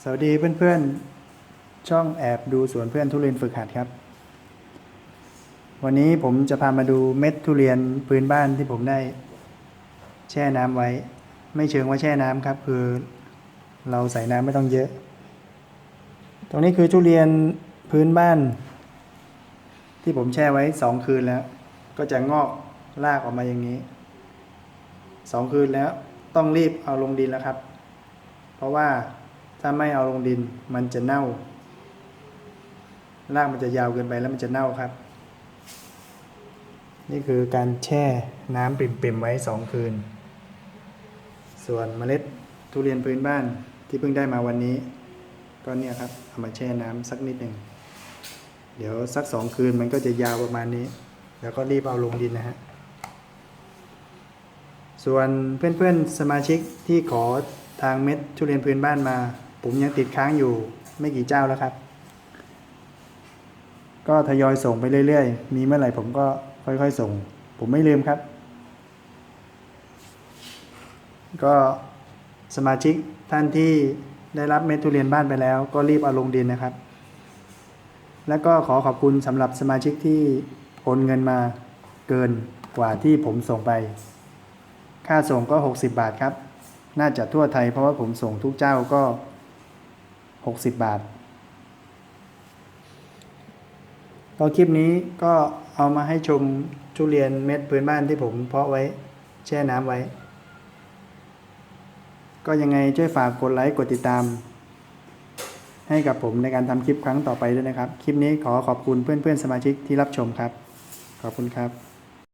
สวัสดีเพื่อนๆ ช่องแอบดูสวนเพื่อนทุเรียนฝึกหัดครับ วันนี้ผมจะพามาดูเม็ดทุเรียนพื้นบ้านที่ผมได้ แช่น้ำไว้ ไม่เชิงว่าแช่น้ำครับ คือเราใส่น้ำไม่ต้องเยอะ ตรงนี้คือทุเรียนพื้นบ้าน ที่ผมแช่ไว้สองคืนแล้ว ก็จะงอกรากออกมาอย่างนี้สองคืนแล้วต้องรีบเอาลงดินแล้วครับ เพราะว่า ถ้าไม่เอาลงดินมันจะเน่ารากมันจะยาวเกินไปแล้วมันจะเน่าครับ นี่คือการแช่น้ำปริ่มๆไว้สองคืน ส่วนเมล็ดทุเรียนพื้นบ้านที่เพิ่งได้มาวันนี้ ก็เนี่ยครับเอามาแช่น้ำสักนิดหนึ่งเดี๋ยวสักสองคืนมันก็จะยาวประมาณนี้ แล้วก็รีบเอาลงดินนะฮะ ส่วนเพื่อนๆสมาชิกที่ขอทางเม็ดทุเรียนพื้นบ้านมา ผมยังติดค้างอยู่ไม่กี่เจ้าแล้วครับ ก็ทยอยส่งไปเรื่อยๆ มีเมื่อไหร่ผมก็ค่อยๆส่ง ผมไม่ลืมครับ ก็สมาชิกท่านที่ได้รับเม็ดทุเรียนบ้านไปแล้ว ก็รีบเอาลงดินนะครับ แล้วก็ขอขอบคุณสำหรับสมาชิกที่โอนเงินมาเกินกว่าที่ผมส่งไป ค่าส่งก็ 60 บาทครับ น่าจะทั่วไทยเพราะว่าผมส่งทุกเจ้าก็ 60 บาทก็คลิปนี้ก็เอามาให้ชมทุเรียนเม็ดพื้นบ้านที่ผมเพาะไว้แช่น้ำไว้ ก็ยังไงช่วยฝากกดไลค์กดติดตาม ให้กับผมในการทำคลิปครั้งต่อไปด้วยนะครับ คลิปนี้ขอขอบคุณเพื่อนๆสมาชิกที่รับชมครับ ขอบคุณครับ